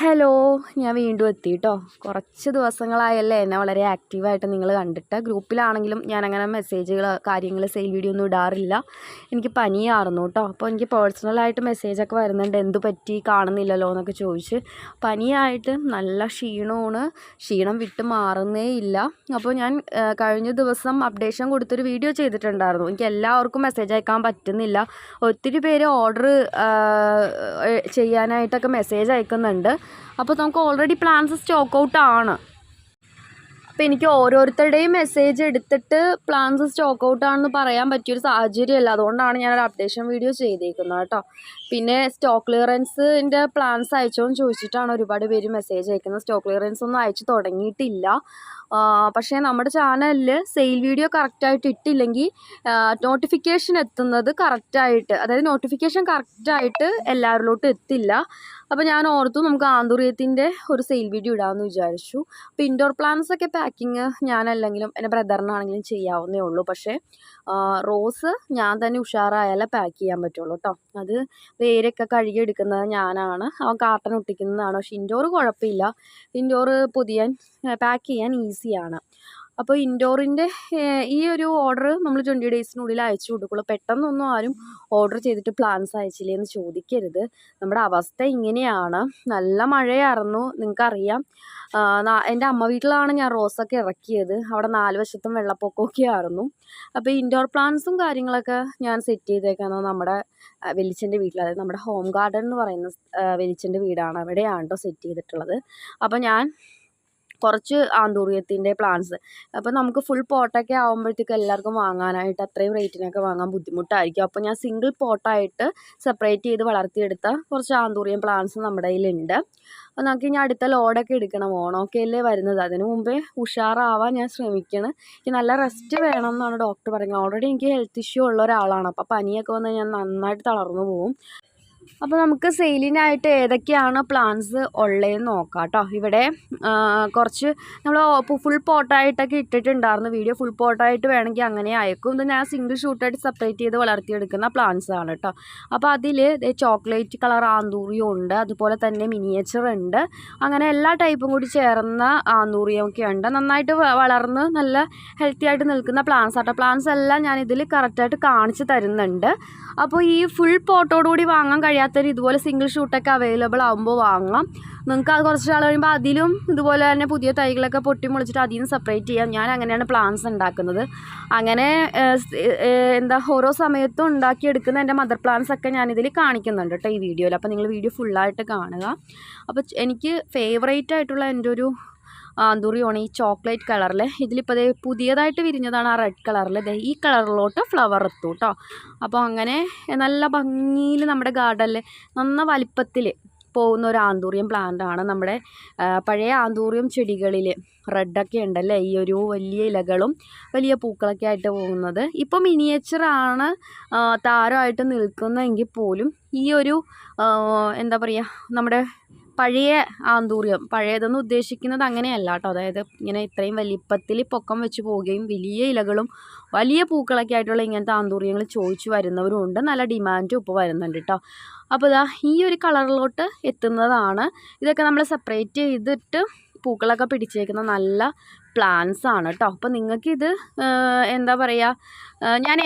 Hello ഞാൻ വീണ്ടും എത്തി കേട്ടോ കുറച്ച് ദിവസങ്ങളായല്ലേ എന്നെ വളരെ ആക്റ്റീവായിട്ട് നിങ്ങൾ കണ്ടിട്ട്. ഗ്രൂപ്പിലാണെങ്കിലും ഞാൻ അങ്ങനെ മെസ്സേജുകൾ കാര്യങ്ങൾ സെയിൽ വീഡിയോ ഒന്നും ഇടാറില്ല. എനിക്ക് പനിയായിരുന്നു കേട്ടോ അപ്പോൾ എനിക്ക് പേഴ്സണലായിട്ട് മെസ്സേജൊക്കെ വരുന്നുണ്ട്. എന്ത് പറ്റി? കാണുന്നില്ലല്ലോ എന്നൊക്കെ ചോദിച്ച്. പനിയായിട്ട് നല്ല ക്ഷീണമാണ്. ക്ഷീണം വിട്ട് മാറുന്നേ ഇല്ല. അപ്പോൾ ഞാൻ കഴിഞ്ഞ ദിവസം അപ്ഡേഷൻ കൊടുത്തൊരു വീഡിയോ ചെയ്തിട്ടുണ്ടായിരുന്നു. എനിക്ക് എല്ലാവർക്കും മെസ്സേജ് അയക്കാൻ പറ്റുന്നില്ല. ഒത്തിരി പേര് ഓർഡർ ചെയ്യാനായിട്ടൊക്കെ മെസ്സേജ് അയക്കുന്നുണ്ട്. അപ്പോൾ നമുക്ക് ഓൾറെഡി പ്ലാൻസ് സ്റ്റോക്ക് ഔട്ട് ആണ്. അപ്പോൾ എനിക്ക് ഓരോരുത്തരുടെയും മെസ്സേജ് എടുത്തിട്ട് പ്ലാൻസ് സ്റ്റോക്ക് ഔട്ട് ആണെന്ന് പറയാൻ പറ്റിയൊരു സാഹചര്യമല്ല. അതുകൊണ്ടാണ് ഞാനൊരു അപ്ഡേഷൻ വീഡിയോ ചെയ്തേക്കുന്നത് കേട്ടോ. പിന്നെ സ്റ്റോക്ക് ക്ലിയറൻസിന്റെ പ്ലാൻസ് അയച്ചോന്ന് ചോദിച്ചിട്ടാണ് ഒരുപാട് പേര് മെസ്സേജ് അയക്കുന്നത്. സ്റ്റോക്ക് ക്ലിയറൻസ് ഒന്നും അയച്ചു തുടങ്ങിയിട്ടില്ല. പക്ഷേ നമ്മുടെ ചാനലിൽ സെയിൽ വീഡിയോ കറക്റ്റായിട്ട് ഇട്ടില്ലെങ്കിൽ നോട്ടിഫിക്കേഷൻ എത്തുന്നത് കറക്റ്റായിട്ട് അതായത് നോട്ടിഫിക്കേഷൻ കറക്റ്റായിട്ട് എല്ലാവരിലോട്ടും എത്തില്ല. അപ്പോൾ ഞാൻ ഓർത്തു നമുക്ക് ആന്തൂറിയത്തിന്റെ ഒരു സെയിൽ വീഡിയോ ഇടാമെന്ന് വിചാരിച്ചു. അപ്പോൾ ഇൻഡോർ പ്ലാന്റ്സ് ഒക്കെ പാക്കിങ് ഞാനല്ലെങ്കിലും എന്റെ ബ്രദറിനാണെങ്കിലും ചെയ്യാവുന്നേ ഉള്ളൂ. പക്ഷേ റോസ് ഞാൻ തന്നെ ഉഷാറായാലേ പാക്ക് ചെയ്യാൻ പറ്റുള്ളൂ കേട്ടോ അത് വേരൊക്കെ കഴുകി എടുക്കുന്നത് ഞാനാണ്. അവൻ കാർട്ടൺ ഒട്ടിക്കുന്നതാണ്. പക്ഷേ ഇൻഡോർ കുഴപ്പമില്ല. ഇൻഡോർ പൊതിയാൻ പാക്ക് ചെയ്യാൻ ഈസിയാണ് അപ്പോൾ ഇൻഡോറിന്റെ ഈ ഒരു ഓർഡർ നമ്മൾ ട്വന്റി ഡേയ്സിനുള്ളിൽ അയച്ചു കൊടുക്കുള്ളൂ. പെട്ടെന്നൊന്നും ആരും ഓർഡർ ചെയ്തിട്ട് പ്ലാൻസ് അയച്ചില്ലേ എന്ന് ചോദിക്കരുത്. നമ്മുടെ അവസ്ഥ ഇങ്ങനെയാണ്. നല്ല മഴയായിരുന്നു നിങ്ങൾക്കറിയാം. എന്റെ അമ്മ വീട്ടിലാണ് ഞാൻ റോസൊക്കെ ഇറക്കിയത്. അവിടെ നാല് വശത്തും വെള്ളപ്പൊക്കമൊക്കെ ആയിരുന്നു. അപ്പോൾ ഇൻഡോർ പ്ലാന്റ്സും കാര്യങ്ങളൊക്കെ ഞാൻ സെറ്റ് ചെയ്തേക്കുന്നത് നമ്മുടെ വെലിച്ചന്റെ വീട്ടിൽ അതായത് നമ്മുടെ ഹോം ഗാർഡൻ എന്ന് പറയുന്ന വെലിച്ചന്റെ വീടാണ് അവിടെയാണ് കേട്ടോ സെറ്റ് ചെയ്തിട്ടുള്ളത്. അപ്പോൾ ഞാൻ കുറച്ച് ആന്തൂറിയത്തിന്റെ പ്ലാന്റ്സ് അപ്പോൾ നമുക്ക് ഫുൾ പോട്ടൊക്കെ ആകുമ്പോഴത്തേക്ക് എല്ലാവർക്കും വാങ്ങാനായിട്ട് അത്രയും റേറ്റിനൊക്കെ വാങ്ങാൻ ബുദ്ധിമുട്ടായിരിക്കും. അപ്പോൾ ഞാൻ സിംഗിൾ പോട്ടായിട്ട് സെപ്പറേറ്റ് ചെയ്ത് വളർത്തിയെടുത്ത കുറച്ച് ആന്തൂറിയം പ്ലാന്റ്സ് നമ്മുടെ കയ്യിലുണ്ട്. അപ്പോൾ നമുക്ക് ഇനി അടുത്ത ലോഡൊക്കെ എടുക്കണം. ഓണമൊക്കെ അല്ലേ വരുന്നത്. അതിന് മുമ്പേ ഉഷാറാവാൻ ഞാൻ ശ്രമിക്കണം. എനിക്ക് നല്ല റെസ്റ്റ് വേണം എന്നാണ് ഡോക്ടർ പറയുന്നത് ഓൾറെഡി എനിക്ക് ഹെൽത്ത് ഇഷ്യൂ ഉള്ള ഒരാളാണ്. അപ്പോൾ പനിയൊക്കെ വന്നാൽ ഞാൻ നന്നായിട്ട് തളർന്നു പോകും. അപ്പോൾ നമുക്ക് സെയിലിനായിട്ട് ഏതൊക്കെയാണ് പ്ലാന്റ്സ് ഉള്ളതെന്ന് നോക്കാം കേട്ടോ ഇവിടെ കുറച്ച് നമ്മൾ ഫുൾ പോട്ടായിട്ടൊക്കെ ഇട്ടിട്ടുണ്ടായിരുന്നു. വീഡിയോ ഫുൾ പോട്ടായിട്ട് വേണമെങ്കിൽ അങ്ങനെ അയക്കും. ഇത് ഞാൻ സിംഗിൾ ഷൂട്ടായിട്ട് സെപ്പറേറ്റ് ചെയ്ത് വളർത്തിയെടുക്കുന്ന പ്ലാന്റ്സ് ആണ് കേട്ടോ അപ്പോൾ അതിൽ ചോക്ലേറ്റ് കളർ ആന്തൂറിയം ഉണ്ട്. അതുപോലെ തന്നെ മിനിയേച്ചർ ഉണ്ട്. അങ്ങനെ എല്ലാ ടൈപ്പും കൂടി ചേർന്ന ആന്തൂറിയം ഒക്കെ ഉണ്ട്. നന്നായിട്ട് വളർന്ന് നല്ല ഹെൽത്തി ആയിട്ട് നിൽക്കുന്ന പ്ലാന്റ്സ് ആട്ടോ. പ്ലാന്റ്സ് എല്ലാം ഞാൻ ഇതിൽ കറക്റ്റായിട്ട് കാണിച്ച് തരുന്നുണ്ട്. അപ്പോൾ ഈ ഫുൾ പോട്ടോടുകൂടി വാങ്ങാൻ കഴിയാത്തവർ ഇതുപോലെ സിംഗിൾ ഷൂട്ടൊക്കെ അവൈലബിൾ ആകുമ്പോൾ വാങ്ങാം. നിങ്ങൾക്ക് അത് കുറച്ച് നാൾ കഴിയുമ്പോൾ അതിലും ഇതുപോലെ തന്നെ പുതിയ തൈകളൊക്കെ പൊട്ടി മുളിച്ചിട്ട് അതിൽ നിന്ന് സെപ്പറേറ്റ് ചെയ്യാം. ഞാൻ അങ്ങനെയാണ് പ്ലാന്റ്സ് ഉണ്ടാക്കുന്നത്. അങ്ങനെ എന്താ ഓരോ സമയത്തും ഉണ്ടാക്കിയെടുക്കുന്ന എന്റെ മദർ പ്ലാന്റ്സ് ഒക്കെ ഞാനിതിൽ കാണിക്കുന്നുണ്ട് കേട്ടോ ഈ വീഡിയോയിൽ അപ്പോൾ നിങ്ങൾ വീഡിയോ ഫുള്ളായിട്ട് കാണുക. അപ്പോൾ എനിക്ക് ഫേവറേറ്റ് ആയിട്ടുള്ള എന്റെ ഒരു ആന്തൂറിയാണ് ഈ ചോക്ലേറ്റ് കളറിൽ ഇതിലിപ്പോൾ ദേ പുതിയതായിട്ട് വിരിഞ്ഞതാണ് ആ റെഡ് കളറിൽ ഇതേ ഈ കളറിലോട്ട് ഫ്ലവർ എത്തും കേട്ടോ. അപ്പോൾ അങ്ങനെ നല്ല ഭംഗിയിൽ നമ്മുടെ ഗാർഡനിൽ നന്ന വലിപ്പത്തിൽ പോകുന്ന ഒരു ആന്തൂറിയം ആണ് നമ്മുടെ പഴയ ആന്തൂറിയം ചെടികളിൽ റെഡൊക്കെ ഉണ്ടല്ലേ? ഈ ഒരു വലിയ ഇലകളും വലിയ പൂക്കളൊക്കെ ആയിട്ട് പോകുന്നത്. ഇപ്പോൾ മിനിയേച്ചറാണ് താരമായിട്ട് നിൽക്കുന്നതെങ്കിൽ പോലും ഈ ഒരു എന്താ പറയുക നമ്മുടെ പഴയ ആന്തൂറിയം പഴയതെന്ന് ഉദ്ദേശിക്കുന്നത് അങ്ങനെയല്ല കേട്ടോ അതായത് ഇങ്ങനെ ഇത്രയും വലിപ്പത്തിൽ പൊക്കം വെച്ച് പോവുകയും വലിയ ഇലകളും വലിയ പൂക്കളൊക്കെ ആയിട്ടുള്ള ഇങ്ങനത്തെ ആന്തൂറിയങ്ങൾ ചോദിച്ചു വരുന്നവരും ഉണ്ട്. നല്ല ഡിമാൻഡും ഇപ്പോൾ വരുന്നുണ്ട് കേട്ടോ അപ്പോൾ ഇതാ ഈ ഒരു കളറിലോട്ട് എത്തുന്നതാണ്. ഇതൊക്കെ നമ്മൾ സെപ്പറേറ്റ് ചെയ്തിട്ട് പൂക്കളൊക്കെ പിടിച്ചേക്കുന്ന നല്ല പ്ലാന്റ്സ് ആണ് കേട്ടോ അപ്പോൾ നിങ്ങൾക്കിത് എന്താ പറയുക ഞാൻ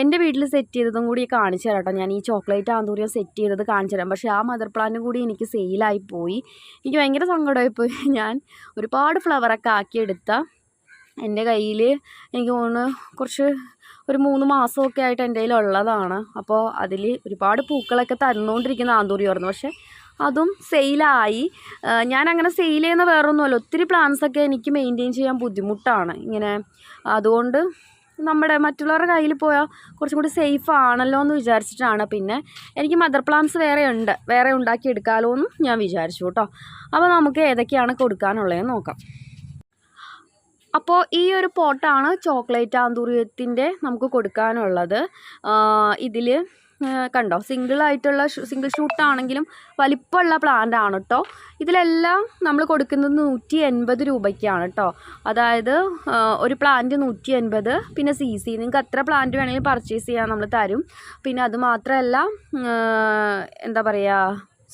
എന്റെ വീട്ടിൽ സെറ്റ് ചെയ്തതും കൂടി കാണിച്ചു തരാം കേട്ടോ ഞാൻ ഈ ചോക്ലേറ്റ് ആന്തൂരിയ സെറ്റ് ചെയ്തത് കാണിച്ചു തരാം. പക്ഷേ ആ മദർ പ്ലാന്റ് കൂടി എനിക്ക് സെയിലായി പോയി. എനിക്ക് ഭയങ്കര സങ്കടമായിപ്പോയി ഞാൻ ഒരുപാട് ഫ്ലവറൊക്കെ ആക്കിയെടുത്ത എന്റെ കയ്യിൽ എനിക്ക് തോന്നുന്നു കുറച്ച് ഒരു മൂന്ന് മാസമൊക്കെ ആയിട്ട് എന്റെ കയ്യിൽ ഉള്ളതാണ് അപ്പോൾ അതിൽ ഒരുപാട് പൂക്കളൊക്കെ തന്നുകൊണ്ടിരിക്കുന്ന ആന്തൂരിയായിരുന്നു പക്ഷേ അതും സെയിലായി. ഞാനങ്ങനെ സെയിൽ ചെയ്യുന്ന വേറൊന്നുമല്ല. ഒത്തിരി പ്ലാന്റ്സ് ഒക്കെ എനിക്ക് മെയിന്റെയിൻ ചെയ്യാൻ ബുദ്ധിമുട്ടാണ് ഇങ്ങനെ. അതുകൊണ്ട് നമ്മുടെ മറ്റുള്ളവരുടെ കയ്യിൽ പോയാൽ കുറച്ചും കൂടി സേഫ് ആണല്ലോ എന്ന് വിചാരിച്ചിട്ടാണ്. പിന്നെ എനിക്ക് മദർ പ്ലാന്റ്സ് വേറെ ഉണ്ട് വേറെ ഉണ്ടാക്കി എടുക്കാമല്ലോ എന്നും ഞാൻ വിചാരിച്ചു കേട്ടോ. അപ്പോൾ നമുക്ക് ഏതൊക്കെയാണ് കൊടുക്കാനുള്ളതെന്ന് നോക്കാം. അപ്പോൾ ഈ ഒരു പോട്ടാണ് ചോക്ലേറ്റ് ആന്തൂറിയത്തിന്റെ നമുക്ക് കൊടുക്കാനുള്ളത്. ഇതിൽ കണ്ടോ? സിംഗിൾ ആയിട്ടുള്ള സിംഗിൾ ഷൂട്ട് ആണെങ്കിലും വലിപ്പമുള്ള പ്ലാന്റ് ആണ് കേട്ടോ ഇതിലെല്ലാം നമ്മൾ കൊടുക്കുന്നത് നൂറ്റി എൺപത് രൂപയ്ക്കാണ് കേട്ടോ അതായത് ഒരു പ്ലാന്റ് നൂറ്റി എൺപത് പിന്നെ സി സി നിങ്ങൾക്ക് എത്ര പ്ലാന്റ് വേണമെങ്കിലും പർച്ചേസ് ചെയ്യാൻ നമ്മൾ തരും. പിന്നെ അത് മാത്രമല്ല എന്താ പറയുക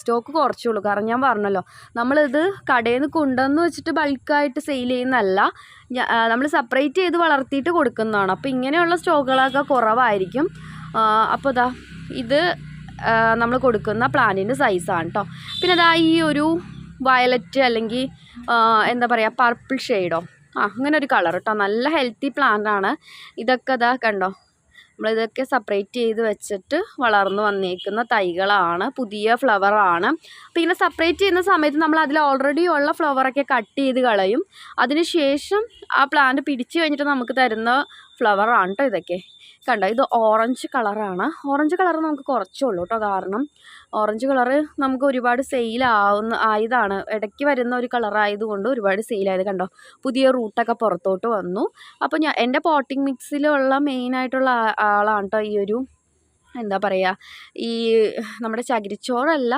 സ്റ്റോക്ക് കുറച്ചുള്ളൂ. കാരണം ഞാൻ പറഞ്ഞല്ലോ നമ്മളിത് കടയിൽ നിന്ന് കൊണ്ടുവന്ന് വെച്ചിട്ട് ബൾക്കായിട്ട് സെയിൽ ചെയ്യുന്നതല്ല. നമ്മൾ സെപ്പറേറ്റ് ചെയ്ത് വളർത്തിയിട്ട് കൊടുക്കുന്നതാണ്. അപ്പോൾ ഇങ്ങനെയുള്ള സ്റ്റോക്കുകളൊക്കെ കുറവായിരിക്കും. അപ്പോൾ ഇതാ ഇത് നമ്മൾ കൊടുക്കുന്ന പ്ലാന്റിന്റെ സൈസാണ് കേട്ടോ പിന്നെ അതാ ഈ ഒരു വയലറ്റ് അല്ലെങ്കിൽ എന്താ പറയുക പർപ്പിൾ ഷെയ്ഡോ ആ അങ്ങനെ ഒരു കളർ കേട്ടോ നല്ല ഹെൽത്തി ആണ്. ഇതൊക്കെ ഇതാ കണ്ടോ? നമ്മളിതൊക്കെ സെപ്പറേറ്റ് ചെയ്ത് വെച്ചിട്ട് വളർന്നു വന്നേക്കുന്ന തൈകളാണ്. പുതിയ ഫ്ലവറാണ് അപ്പോൾ ഇങ്ങനെ സെപ്പറേറ്റ് ചെയ്യുന്ന സമയത്ത് നമ്മൾ അതിൽ ഓൾറെഡി ഉള്ള ഫ്ലവറൊക്കെ കട്ട് ചെയ്ത് കളയും. അതിന് ശേഷം ആ പ്ലാന്റ് പിടിച്ചു കഴിഞ്ഞിട്ട് നമുക്ക് തരുന്ന ഫ്ലവറാണ് കേട്ടോ ഇതൊക്കെ. കണ്ടോ ഇത് ഓറഞ്ച് കളറാണ് ഓറഞ്ച് കളർ നമുക്ക് കുറച്ചേ ഉള്ളൂ കേട്ടോ കാരണം ഓറഞ്ച് കളറ് നമുക്ക് ഒരുപാട് സെയിലാവുന്ന ആയതാണ്. ഇടയ്ക്ക് വരുന്ന ഒരു കളറായതുകൊണ്ട് ഒരുപാട് സെയിലായത് കണ്ടോ? പുതിയ റൂട്ടൊക്കെ പുറത്തോട്ട് വന്നു. അപ്പോൾ ഞാൻ എന്റെ പോട്ടിംഗ് മിക്സിലുള്ള മെയിനായിട്ടുള്ള ആളാണ് കേട്ടോ ഈ ഒരു എന്താ പറയുക ഈ നമ്മുടെ ചകിരിച്ചോറല്ല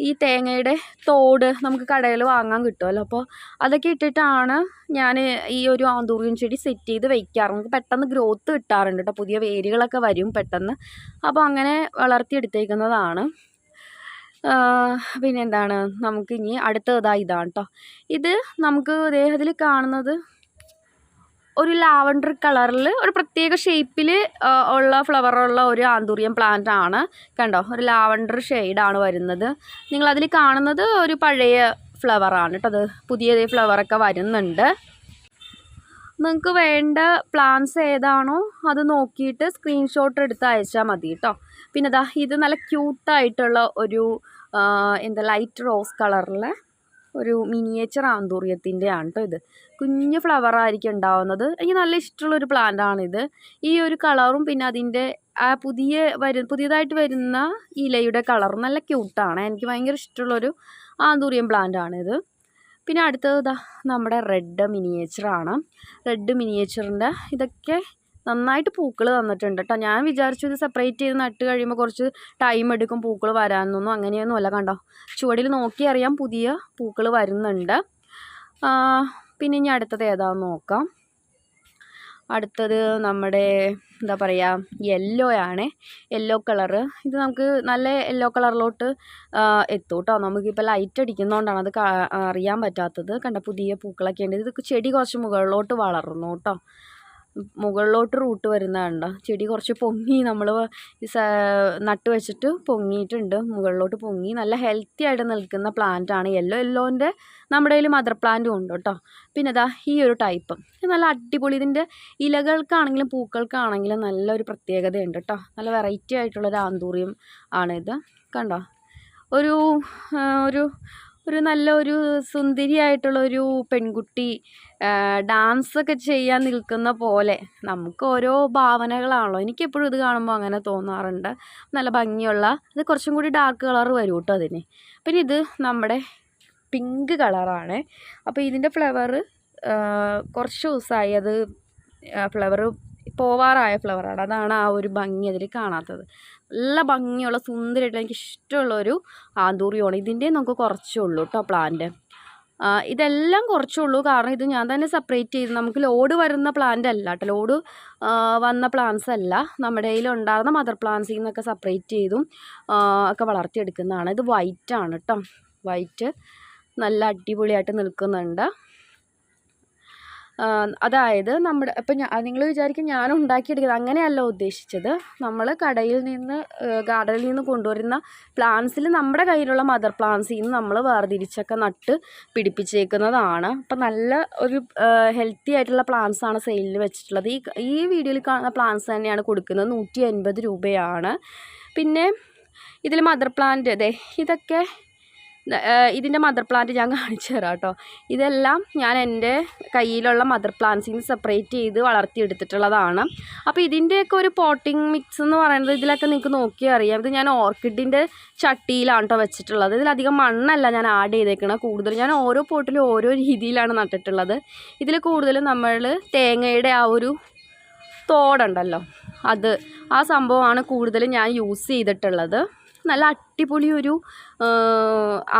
ഈ തേങ്ങയുടെ തോട് നമുക്ക് കടയിൽ വാങ്ങാൻ കിട്ടുമല്ലോ അപ്പോൾ അതൊക്കെ ഇട്ടിട്ടാണ് ഞാൻ ഈ ഒരു ആന്തൂറിയൻ ചെടി സെറ്റ് ചെയ്ത് വയ്ക്കാറ് നമുക്ക് പെട്ടെന്ന് ഗ്രോത്ത് കിട്ടാറുണ്ട് കേട്ടോ. പുതിയ വേരുകളൊക്കെ വരും പെട്ടെന്ന്. അപ്പോൾ അങ്ങനെ വളർത്തിയെടുത്തേക്കുന്നതാണ്. പിന്നെന്താണ് നമുക്ക് ഇനി ഇതാണ് കേട്ടോ ഇത് നമുക്ക് ദേഹത്തിൽ കാണുന്നത് ഒരു ലാവണ്ടർ കളറിൽ ഒരു പ്രത്യേക ഷേപ്പിൽ ഉള്ള ഫ്ലവറുള്ള ഒരു ആന്തൂറിയം പ്ലാന്റ് ആണ്. കണ്ടോ? ഒരു ലാവണ്ടർ ഷെയ്ഡാണ് വരുന്നത്. നിങ്ങളതിൽ കാണുന്നത് ഒരു പഴയ ഫ്ലവറാണ് കേട്ടോ അത്. പുതിയ ഫ്ലവറൊക്കെ വരുന്നുണ്ട്. നിങ്ങൾക്ക് വേണ്ട പ്ലാന്റ്സ് ഏതാണോ അത് നോക്കിയിട്ട് സ്ക്രീൻഷോട്ട് എടുത്ത് അയച്ചാൽ മതി കേട്ടോ. പിന്നെ ദാ ഇത് നല്ല ക്യൂട്ടായിട്ടുള്ള ഒരു എന്താ ലൈറ്റ് റോസ് കളറിലെ ഒരു മിനിയേച്ചർ ആന്തൂറിയത്തിന്റെ ആണ് കേട്ടോ ഇത്. കുഞ്ഞ് ഫ്ലവർ ആയിരിക്കും ഉണ്ടാവുന്നത്. എനിക്ക് നല്ല ഇഷ്ടമുള്ളൊരു പ്ലാന്റ് ആണിത്. ഈ ഒരു കളറും പിന്നെ അതിന്റെ ആ പുതിയ വരു പുതിയതായിട്ട് വരുന്ന ഇലയുടെ കളർ നല്ല ക്യൂട്ടാണ് എനിക്ക് ഭയങ്കര ഇഷ്ടമുള്ളൊരു ആന്തൂറിയം പ്ലാന്റ് ആണിത്. പിന്നെ അടുത്തത് നമ്മുടെ റെഡ് മിനിയേച്ചറാണ് റെഡ് മിനിയേച്ചറിന്റെ ഇതൊക്കെ നന്നായിട്ട് പൂക്കൾ തന്നിട്ടുണ്ട് കേട്ടോ ഞാൻ വിചാരിച്ചു ഇത് സെപ്പറേറ്റ് ചെയ്ത് നട്ട് കഴിയുമ്പോൾ കുറച്ച് ടൈം എടുക്കും പൂക്കൾ വരാനൊന്നും. അങ്ങനെയൊന്നും അല്ല കണ്ടോ. ചുവടിൽ നോക്കി അറിയാം പുതിയ പൂക്കൾ വരുന്നുണ്ട്. പിന്നെ ഇനി അടുത്തത് ഏതാണെന്ന് നോക്കാം. അടുത്തത് നമ്മുടെ എന്താ പറയുക യെല്ലോ ആണ്. യെല്ലോ കളറ് ഇത് നമുക്ക് നല്ല യെല്ലോ കളറിലോട്ട് എത്തും കേട്ടോ നമുക്കിപ്പോൾ ലൈറ്റ് അടിക്കുന്നതുകൊണ്ടാണ് അത് അറിയാൻ പറ്റാത്തത്. കണ്ട പുതിയ പൂക്കളൊക്കെ ഉണ്ട്. ഇത് ചെടി കുറച്ച് മുകളിലോട്ട് വളർന്നു കേട്ടോ മുകളിലോട്ട് റൂട്ട് വരുന്നത് ചെടി കുറച്ച് പൊങ്ങി നമ്മൾ നട്ട് വെച്ചിട്ട് പൊങ്ങിയിട്ടുണ്ട്. മുകളിലോട്ട് പൊങ്ങി നല്ല ഹെൽത്തി ആയിട്ട് നിൽക്കുന്ന പ്ലാന്റ് ആണ്. യെല്ലോ യെല്ലോന്റെ നമ്മുടെ കയ്യിൽ മദർ പ്ലാന്റും ഉണ്ട് കേട്ടോ പിന്നെ ഇതാ ഈ ഒരു ടൈപ്പ് നല്ല അടിപൊളി. ഇതിന്റെ ഇലകൾക്കാണെങ്കിലും പൂക്കൾക്കാണെങ്കിലും നല്ലൊരു പ്രത്യേകതയുണ്ട് കേട്ടോ നല്ല വെറൈറ്റി ആയിട്ടുള്ളൊരു ആന്തൂറിയം ആണിത് കണ്ടോ? ഒരു ഒരു ഒരു നല്ല ഒരു സുന്ദരിയായിട്ടുള്ള ഒരു പെൺകുട്ടി ഡാൻസ് ഒക്കെ ചെയ്യാൻ നിൽക്കുന്ന പോലെ നമുക്ക് ഓരോ ഭാവനകളാണല്ലോ. എനിക്കെപ്പോഴും ഇത് കാണുമ്പോൾ അങ്ങനെ തോന്നാറുണ്ട്. നല്ല ഭംഗിയുള്ള ഇത് കുറച്ചും കൂടി ഡാർക്ക് കളർ വരും കേട്ടോ അതിന്. പിന്നെ ഇത് നമ്മുടെ പിങ്ക് കളറാണ് അപ്പോൾ ഇതിന്റെ ഫ്ലവർ കുറച്ച് ദിവസമായി അത് ഫ്ലവർ പോവാറായ ഫ്ലവറാണ് അതാണ് ആ ഒരു ഭംഗി അതിൽ കാണാത്തത്. നല്ല ഭംഗിയുള്ള സുന്ദരമായിട്ടുള്ള എനിക്ക് ഇഷ്ടമുള്ള ഒരു ആന്തൂറിയാണ്. ഇതിന്റെ നമുക്ക് കുറച്ചേ ഉള്ളൂ കേട്ടോ പ്ലാന്റ് ഇതെല്ലാം കുറച്ചുള്ളൂ കാരണം ഇത് ഞാൻ തന്നെ സെപ്പറേറ്റ് ചെയ്ത് നമുക്ക് ലോഡ് വരുന്ന പ്ലാന്റ് അല്ല കേട്ടോ. ലോഡ് വന്ന പ്ലാന്റ്സ് അല്ല. നമ്മുടെ കയ്യിൽ ഉണ്ടാകുന്ന മദർ പ്ലാന്റ്സിൽ നിന്നൊക്കെ സെപ്പറേറ്റ് ചെയ്തും ഒക്കെ വളർത്തിയെടുക്കുന്നതാണ്. ഇത് വൈറ്റ് ആണ് കേട്ടോ. വൈറ്റ് നല്ല അടിപൊളിയായിട്ട് നിൽക്കുന്നുണ്ട്. അതായത് നമ്മുടെ ഇപ്പം നിങ്ങൾ വിചാരിക്കും ഞാൻ ഉണ്ടാക്കിയെടുക്കുന്നത് അങ്ങനെയല്ല ഉദ്ദേശിച്ചത്. നമ്മൾ കടയിൽ നിന്ന് ഗാർഡനിൽ നിന്ന് കൊണ്ടുവരുന്ന പ്ലാന്റ്സിൽ നമ്മുടെ കയ്യിലുള്ള മദർ പ്ലാന്റ്സിൽ നിന്ന് നമ്മൾ വേർതിരിച്ചൊക്കെ നട്ട് പിടിപ്പിച്ചേക്കുന്നതാണ്. അപ്പം നല്ല ഒരു ഹെൽത്തി ആയിട്ടുള്ള പ്ലാന്റ്സ് ആണ് സെയിലിൽ വെച്ചിട്ടുള്ളത്. ഈ ഈ വീഡിയോയിൽ കാണുന്ന പ്ലാന്റ്സ് തന്നെയാണ് കൊടുക്കുന്നത്. നൂറ്റി രൂപയാണ്. പിന്നെ ഇതിൽ മദർ പ്ലാന്റ് അതെ ഇതൊക്കെ ഇതിന്റെ മദർ പ്ലാന്റ് ഞാൻ കാണിച്ചു തരാം കേട്ടോ. ഇതെല്ലാം ഞാൻ എന്റെ കയ്യിലുള്ള മദർ പ്ലാന്റ്സിൽ നിന്ന് സെപ്പറേറ്റ് ചെയ്ത് വളർത്തിയെടുത്തിട്ടുള്ളതാണ്. അപ്പോൾ ഇതിന്റെയൊക്കെ ഒരു പോട്ടിംഗ് മിക്സ് എന്ന് പറയുന്നത് ഇതിലൊക്കെ നിങ്ങൾക്ക് നോക്കിയാൽ അറിയാം. ഇത് ഞാൻ ഓർക്കിഡിന്റെ ചട്ടിയിലാണ് കേട്ടോ വെച്ചിട്ടുള്ളത്. ഇതിലധികം മണ്ണല്ല ഞാൻ ആഡ് ചെയ്തേക്കണത് കൂടുതലും ഞാൻ ഓരോ പോട്ടിലും ഓരോ രീതിയിലാണ് നട്ടിട്ടുള്ളത്. ഇതിൽ കൂടുതലും നമ്മൾ തേങ്ങയുടെ ആ ഒരു തോടുണ്ടല്ലോ. അത് ആ സംഭവമാണ് കൂടുതലും ഞാൻ യൂസ് ചെയ്തിട്ടുള്ളത്. നല്ല അടിപൊളി ഒരു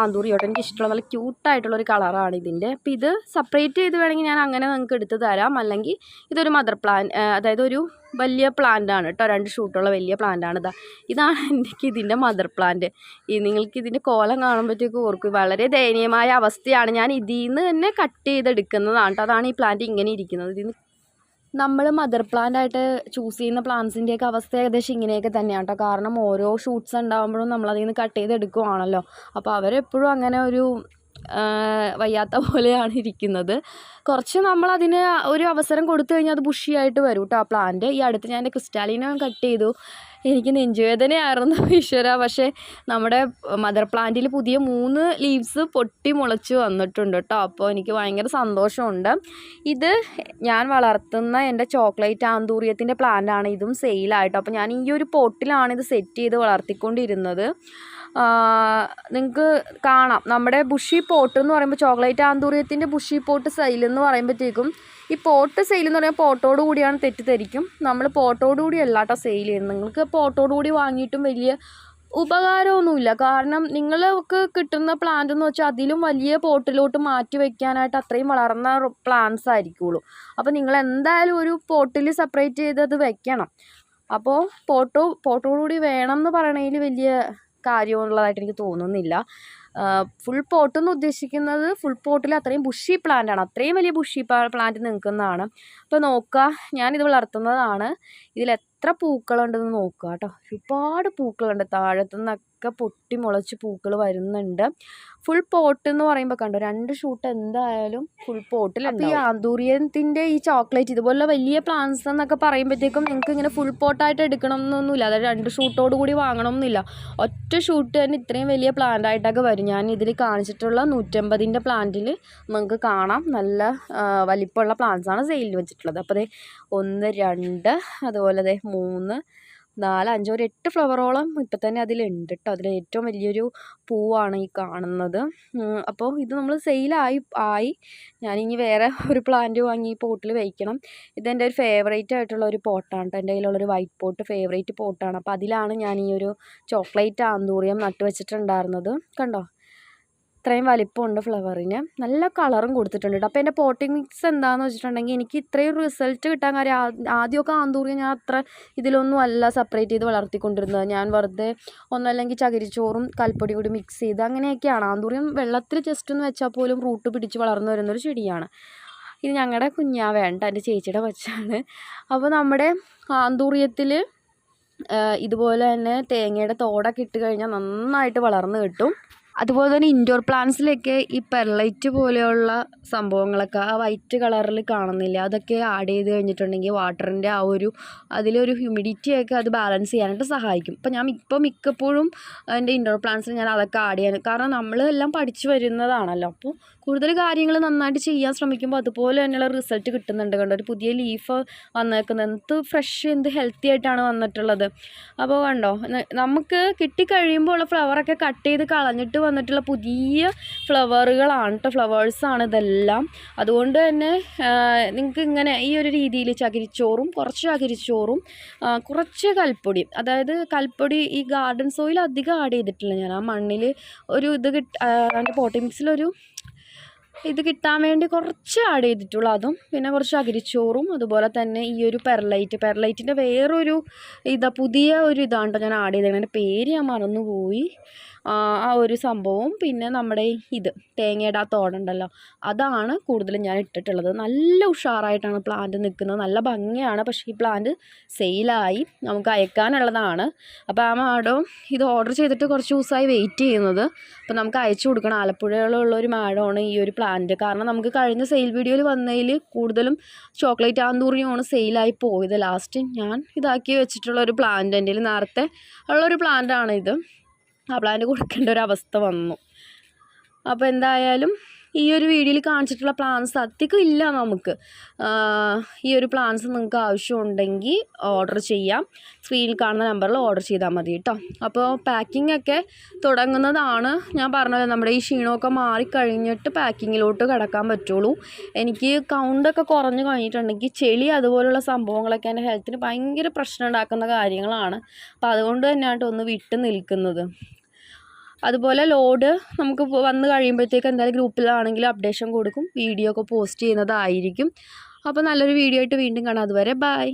ആന്തൂറി കേട്ടോ എനിക്ക് ഇഷ്ടമുള്ള നല്ല ക്യൂട്ടായിട്ടുള്ളൊരു കളറാണ് ഇതിന്റെ. അപ്പോൾ ഇത് സെപ്പറേറ്റ് ചെയ്ത് വേണമെങ്കിൽ ഞാൻ അങ്ങനെ നിങ്ങൾക്ക് എടുത്ത് തരാം. അല്ലെങ്കിൽ ഇതൊരു മദർ പ്ലാൻ അതായത് ഒരു വലിയ പ്ലാന്റ് ആണ് കേട്ടോ. രണ്ട് ഷൂട്ടുള്ള വലിയ പ്ലാന്റ് ആണ് ഇതാ. ഇതാണ് എനിക്ക് ഇതിന്റെ മദർ പ്ലാന്റ് ഈ നിങ്ങൾക്ക് ഇതിന്റെ കോലം കാണുമ്പോഴത്തേക്ക് ഓർക്കും. വളരെ ദയനീയമായ അവസ്ഥയാണ് ഞാൻ ഇതിൽ നിന്ന് തന്നെ കട്ട് ചെയ്തെടുക്കുന്നതാണ് കേട്ടോ. അതാണ് ഈ പ്ലാന്റ് ഇങ്ങനെ ഇരിക്കുന്നത്. ഇതിൽ നിന്ന് നമ്മൾ മദർ പ്ലാന്റ് ആയിട്ട് ചൂസ് ചെയ്യുന്ന പ്ലാന്റ്സിന്റെയൊക്കെ അവസ്ഥ ഏകദേശം ഇങ്ങനെയൊക്കെ തന്നെയാണ് കേട്ടോ കാരണം ഓരോ ഷൂട്ട്സ് ഉണ്ടാകുമ്പോഴും നമ്മളതിൽ നിന്ന് കട്ട് ചെയ്തെടുക്കുവാണല്ലോ. അപ്പോൾ അവരെപ്പോഴും അങ്ങനെ ഒരു വയ്യാത്ത പോലെയാണ് ഇരിക്കുന്നത്. കുറച്ച് നമ്മളതിന് ഒരു അവസരം കൊടുത്തു കഴിഞ്ഞാൽ അത് ബുഷിയായിട്ട് വരും കേട്ടോ ആ പ്ലാന്റ് ഈ അടുത്ത് ഞാൻ എന്റെ ക്രിസ്റ്റാലിനെ കട്ട് ചെയ്തു. എനിക്ക് നെഞ്ചുവേദനയായിരുന്നു ഈശ്വര. പക്ഷേ നമ്മുടെ മദർ പ്ലാന്റിൽ പുതിയ മൂന്ന് ലീവ്സ് പൊട്ടി മുളച്ച് വന്നിട്ടുണ്ട് കേട്ടോ അപ്പോൾ എനിക്ക് ഭയങ്കര സന്തോഷമുണ്ട്. ഇത് ഞാൻ വളർത്തുന്ന എന്റെ ചോക്ലേറ്റ് ആന്തൂറിയത്തിന്റെ പ്ലാന്റാണ് ഇതും സെയിലായിട്ടോ അപ്പോൾ ഞാൻ ഈ ഒരു പോട്ടിലാണ് ഇത് സെറ്റ് ചെയ്ത് വളർത്തിക്കൊണ്ടിരുന്നത്. നിങ്ങൾക്ക് കാണാം. നമ്മുടെ ബുഷി പോട്ട് എന്ന് പറയുമ്പോൾ ചോക്ലേറ്റ് ആന്തൂറിയത്തിന്റെ ബുഷി പോട്ട് സെയിൽ എന്ന് പറയുമ്പോഴത്തേക്കും ഈ പോട്ട് സെയിൽ എന്ന് പറയുമ്പോൾ പോട്ടോട് കൂടിയാണ് തെറ്റിദ്ധരിക്കും. നമ്മൾ പോട്ടോട് കൂടി അല്ല സെയിൽ ചെയ്യുന്നത്. നിങ്ങൾക്ക് പോട്ടോട് കൂടി വാങ്ങിയിട്ടും വലിയ ഉപകാരമൊന്നുമില്ല. കാരണം നിങ്ങൾക്ക് കിട്ടുന്ന പ്ലാന്റ് എന്ന് വെച്ചാൽ അതിലും വലിയ പോട്ടിലോട്ട് മാറ്റി വെക്കാനായിട്ട് അത്രയും വളർന്ന പ്ലാന്റ്സ് ആയിരിക്കുള്ളൂ. അപ്പോൾ നിങ്ങൾ എന്തായാലും ഒരു പോട്ടിൽ സെപ്പറേറ്റ് ചെയ്ത് അത് വെക്കണം. അപ്പോൾ പോട്ടോ പോട്ടോടുകൂടി വേണം എന്ന് പറയണതിൽ വലിയ കാര്യമുള്ളതായിട്ട് എനിക്ക് തോന്നുന്നില്ല. ഫുൾ പോട്ട് എന്ന് ഉദ്ദേശിക്കുന്നത് ഫുൾ പോട്ടിൽ അത്രയും ബുഷി പ്ലാന്റ് ആണ്. അത്രയും വലിയ ബുഷി പ്ലാന്റ് നിൽക്കുന്നതാണ് അപ്പോൾ നോക്കുക ഞാനിത് വളർത്തുന്നതാണ്. ഇതിൽ എത്ര പൂക്കളുണ്ടെന്ന് നോക്കുക കേട്ടോ ഒരുപാട് പൂക്കളുണ്ട്. താഴത്തു നിന്നൊക്കെ പൊട്ടി മുളച്ച് പൂക്കൾ വരുന്നുണ്ട്. ഫുൾ പോട്ട് എന്ന് പറയുമ്പോൾ കണ്ടോ രണ്ട് ഷൂട്ട് എന്തായാലും ഫുൾ പോട്ടിലുണ്ട് ഈ ആന്തൂറിയത്തിന്റെ ഈ ചോക്ലേറ്റ് ഇതുപോലെ വലിയ പ്ലാന്റ്സ് എന്നൊക്കെ പറയുമ്പോഴത്തേക്കും നിങ്ങൾക്ക് ഇങ്ങനെ ഫുൾ പോട്ടായിട്ട് എടുക്കണം എന്നൊന്നുമില്ല അതായത് രണ്ട് ഷൂട്ടോട് കൂടി വാങ്ങണം എന്നില്ല ഒറ്റ ഷൂട്ട് തന്നെ ഇത്രയും വലിയ പ്ലാന്റ് ആയിട്ടൊക്കെ വരും. ഞാൻ ഇതിൽ കാണിച്ചിട്ടുള്ള നൂറ്റമ്പതിന്റെ പ്ലാന്റിൽ നിങ്ങൾക്ക് കാണാം. നല്ല വലിപ്പമുള്ള പ്ലാന്റ്സാണ് ആണ് സെയിലിൽ വെച്ചിട്ടുള്ളത്. അപ്പോൾ ദേ ഒന്ന് രണ്ട് അതുപോലെ ദേ മൂന്ന് നാല് അഞ്ചോ ഒരു എട്ട് ഫ്ലവറോളം ഇപ്പം തന്നെ അതിലുണ്ട് കേട്ടോ അതിൽ ഏറ്റവും വലിയൊരു പൂവാണ് ഈ കാണുന്നത്. അപ്പോൾ ഇത് നമ്മൾ സെയിലായി ആയി ഞാനിനി വേറെ ഒരു പ്ലാന്റ് വാങ്ങി ഈ പോട്ടിൽ വയ്ക്കണം ഇതെന്റെ ഒരു ഫേവറേറ്റ് ആയിട്ടുള്ള ഒരു പോട്ടാണ് കേട്ടോ എന്റെ കയ്യിലുള്ളൊരു വൈറ്റ് പോട്ട് ഫേവറേറ്റ് പോട്ടാണ് അപ്പോൾ അതിലാണ് ഞാൻ ഈ ഒരു ചോക്ലേറ്റ് ആന്തൂറിയം നട്ടുവെച്ചിട്ടുണ്ടായിരുന്നത്. കണ്ടോ? ഇത്രയും വലിപ്പമുണ്ട് ഫ്ലവറിന്. നല്ല കളറും കൊടുത്തിട്ടുണ്ട് കേട്ടോ അപ്പോൾ എന്റെ പോട്ടിംഗ് മിക്സ് എന്താണെന്ന് വെച്ചിട്ടുണ്ടെങ്കിൽ എനിക്ക് ഇത്രയും റിസൾട്ട് കിട്ടാൻ കാര്യം ആദ്യമൊക്കെ ആന്തൂറിയ ഞാൻ അത്ര ഇതിലൊന്നും അല്ല സെപ്പറേറ്റ് ചെയ്ത് വളർത്തിക്കൊണ്ടിരുന്നത്. ഞാൻ വെറുതെ ഒന്നല്ലെങ്കിൽ ചകിരിച്ചോറും കൽപ്പൊടി കൂടി മിക്സ് ചെയ്ത് അങ്ങനെയൊക്കെയാണ്. ആന്തൂറിയം വെള്ളത്തിൽ ജസ്റ്റ് ഒന്ന് വെച്ചാൽ പോലും റൂട്ട് പിടിച്ച് വളർന്നു വരുന്നൊരു ചെടിയാണ്. ഇത് ഞങ്ങളുടെ കുഞ്ഞാ വേണ്ട എന്റെ ചേച്ചിയുടെ കൊച്ചാണ്. അപ്പോൾ നമ്മുടെ ആന്തൂറിയത്തിൽ ഇതുപോലെ തന്നെ തേങ്ങയുടെ തോടൊക്കെ ഇട്ട് കഴിഞ്ഞാൽ നന്നായിട്ട് വളർന്ന് കിട്ടും. അതുപോലെ തന്നെ ഇൻഡോർ പ്ലാന്റ്സിലൊക്കെ ഈ പെർലൈറ്റ് പോലെയുള്ള സംഭവങ്ങളൊക്കെ ആ വൈറ്റ് കളറിൽ കാണുന്നില്ല. അതൊക്കെ ആഡ് ചെയ്ത് കഴിഞ്ഞിട്ടുണ്ടെങ്കിൽ വാട്ടറിന്റെ ആ ഒരു അതിലൊരു ഹ്യൂമിഡിറ്റിയൊക്കെ അത് ബാലൻസ് ചെയ്യാനായിട്ട് സഹായിക്കും. ഇപ്പം ഞാൻ ഇപ്പോൾ മിക്കപ്പോഴും എന്റെ ഇൻഡോർ പ്ലാന്റ്സിൽ ഞാൻ അതൊക്കെ ആഡ് ചെയ്യാൻ കാരണം നമ്മൾ എല്ലാം പഠിച്ചു വരുന്നതാണല്ലോ. അപ്പോൾ കൂടുതൽ കാര്യങ്ങൾ നന്നായിട്ട് ചെയ്യാൻ ശ്രമിക്കുമ്പോൾ അതുപോലെ തന്നെയുള്ള റിസൾട്ട് കിട്ടുന്നുണ്ട് കണ്ടോ? ഒരു പുതിയ ലീഫ് വന്നേക്കുന്നത് എന്ത് ഫ്രഷ് എന്ത് ഹെൽത്തി ആയിട്ടാണ് വന്നിട്ടുള്ളത്. അപ്പോൾ കണ്ടോ? നമുക്ക് കിട്ടിക്കഴിയുമ്പോൾ ഉള്ള ഫ്ലവറൊക്കെ കട്ട് ചെയ്ത് കളഞ്ഞിട്ട് വന്നിട്ടുള്ള പുതിയ ഫ്ലവറുകളാണ് കേട്ടോ ഫ്ലവേഴ്സാണ് ഇതെല്ലാം. അതുകൊണ്ട് തന്നെ നിങ്ങൾക്ക് ഇങ്ങനെ ഈ ഒരു രീതിയിൽ ചകിരിച്ചോറും കുറച്ച് ചകിരിച്ചോറും കുറച്ച് കൽപ്പൊടി. അതായത് കൽപ്പൊടി ഈ ഗാർഡൻ സോയിൽ അധികം ആഡ് ചെയ്തിട്ടില്ല ഞാൻ. ആ മണ്ണിൽ ഒരു ഇത് കിട്ട അതിന്റെ ഇത് കിട്ടാൻ വേണ്ടി കുറച്ച് ആഡ് ചെയ്തിട്ടുള്ളൂ. അതും പിന്നെ കുറച്ച് അകിരിച്ചോറും അതുപോലെ തന്നെ ഈ ഒരു പെർലൈറ്റ് പെർലൈറ്റിന്റെ വേറൊരു ഇതാ പുതിയ ഒരു ഇതാണ് ഞാൻ ആഡ് ചെയ്തത് അതിന്റെ പേര് ഞാൻ മറന്നുപോയി. ആ ഒരു സംഭവവും പിന്നെ നമ്മുടെ ഇത് തേങ്ങയുടെ ആ തോടുണ്ടല്ലോ. അതാണ് കൂടുതലും ഞാൻ ഇട്ടിട്ടുള്ളത്. നല്ല ഉഷാറായിട്ടാണ് പ്ലാന്റ് നിൽക്കുന്നത്. നല്ല ഭംഗിയാണ്. പക്ഷേ ഈ പ്ലാന്റ് സെയിലായി നമുക്ക് അയക്കാനുള്ളതാണ്. അപ്പോൾ ആ മാഡം ഇത് ഓർഡർ ചെയ്തിട്ട് കുറച്ച് ദിവസമായി വെയിറ്റ് ചെയ്യുന്നത്. അപ്പോൾ നമുക്ക് അയച്ചു കൊടുക്കണം. ആലപ്പുഴയിലുള്ള ഒരു മാഡമാണ് ഈ ഒരു പ്ലാന്റ് കാരണം നമുക്ക് കഴിഞ്ഞ സെയിൽ വീഡിയോയിൽ വന്നതിൽ കൂടുതലും ചോക്ലേറ്റ് ആന്തൂറിയുമാണ് സെയിലായി പോയത്. ലാസ്റ്റ് ഞാൻ ഇതാക്കി വെച്ചിട്ടുള്ള ഒരു പ്ലാന്റ് എന്റെ നേരത്തെ ഉള്ളൊരു പ്ലാന്റാണ് ഇത്. ആ പ്ലാന്റ് കൊടുക്കേണ്ട ഒരു അവസ്ഥ വന്നു. അപ്പോൾ എന്തായാലും ഈ ഒരു വീഡിയോയിൽ കാണിച്ചിട്ടുള്ള പ്ലാൻസ് അധികം ഇല്ല നമുക്ക്. ഈ ഒരു പ്ലാൻസ് നിങ്ങൾക്ക് ആവശ്യമുണ്ടെങ്കിൽ ഓർഡർ ചെയ്യാം. സ്ക്രീനിൽ കാണുന്ന നമ്പറിൽ ഓർഡർ ചെയ്താൽ മതി കേട്ടോ അപ്പോൾ പാക്കിംഗ് ഒക്കെ തുടങ്ങുന്നതാണ്. ഞാൻ പറഞ്ഞത് നമ്മുടെ ഈ ക്ഷീണമൊക്കെ മാറിക്കഴിഞ്ഞിട്ട് പാക്കിങ്ങിലോട്ട് കിടക്കാൻ പറ്റുള്ളൂ. എനിക്ക് കൗണ്ടൊക്കെ കുറഞ്ഞു കഴിഞ്ഞിട്ടുണ്ടെങ്കിൽ ചെളി അതുപോലുള്ള സംഭവങ്ങളൊക്കെ എന്റെ ഹെൽത്തിന് ഭയങ്കര പ്രശ്നം ഉണ്ടാക്കുന്ന കാര്യങ്ങളാണ്. അപ്പോൾ അതുകൊണ്ട് തന്നെയാണ് ഒന്ന് വിട്ട് നിൽക്കുന്നത്. അതുപോലെ ലോഡ് നമുക്ക് വന്നു കഴിയുമ്പോഴത്തേക്ക് എന്തായാലും ഗ്രൂപ്പിലാണെങ്കിലും അപ്ഡേഷൻ കൊടുക്കും. വീഡിയോ ഒക്കെ പോസ്റ്റ് ചെയ്യുന്നതായിരിക്കും. അപ്പോൾ നല്ലൊരു വീഡിയോ ആയിട്ട് വീണ്ടും കാണാം. അതുവരെ ബൈ